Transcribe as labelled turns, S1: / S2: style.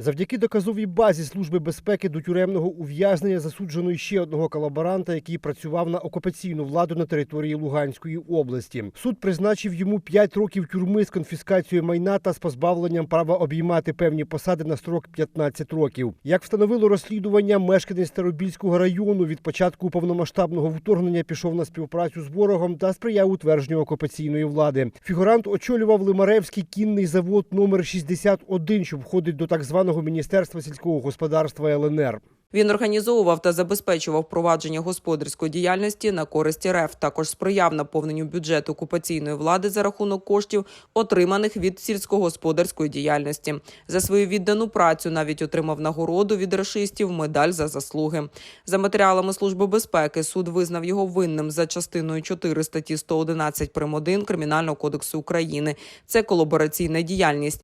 S1: Завдяки доказовій базі Служби безпеки до тюремного ув'язнення засуджено ще одного колаборанта, який працював на окупаційну владу на території Луганської області. Суд призначив йому 5 років тюрми з конфіскацією майна та з позбавленням права обіймати певні посади на строк 15 років. Як встановило розслідування, мешканець Старобільського району від початку повномасштабного вторгнення пішов на співпрацю з ворогом та сприяв утвердженню окупаційної влади. Фігурант очолював Лимаревський кінний завод номер 61, що входить до так званого міністерства сільського господарства ЛНР.
S2: Він організовував та забезпечував провадження господарської діяльності на користь РФ. Також сприяв наповненню бюджету окупаційної влади за рахунок коштів, отриманих від сільськогосподарської діяльності. За свою віддану працю навіть отримав нагороду від рашистів медаль за заслуги. За матеріалами служби безпеки суд визнав його винним за частиною 4 статті 111 прим. 1 Кримінального кодексу України. Це колабораційна діяльність.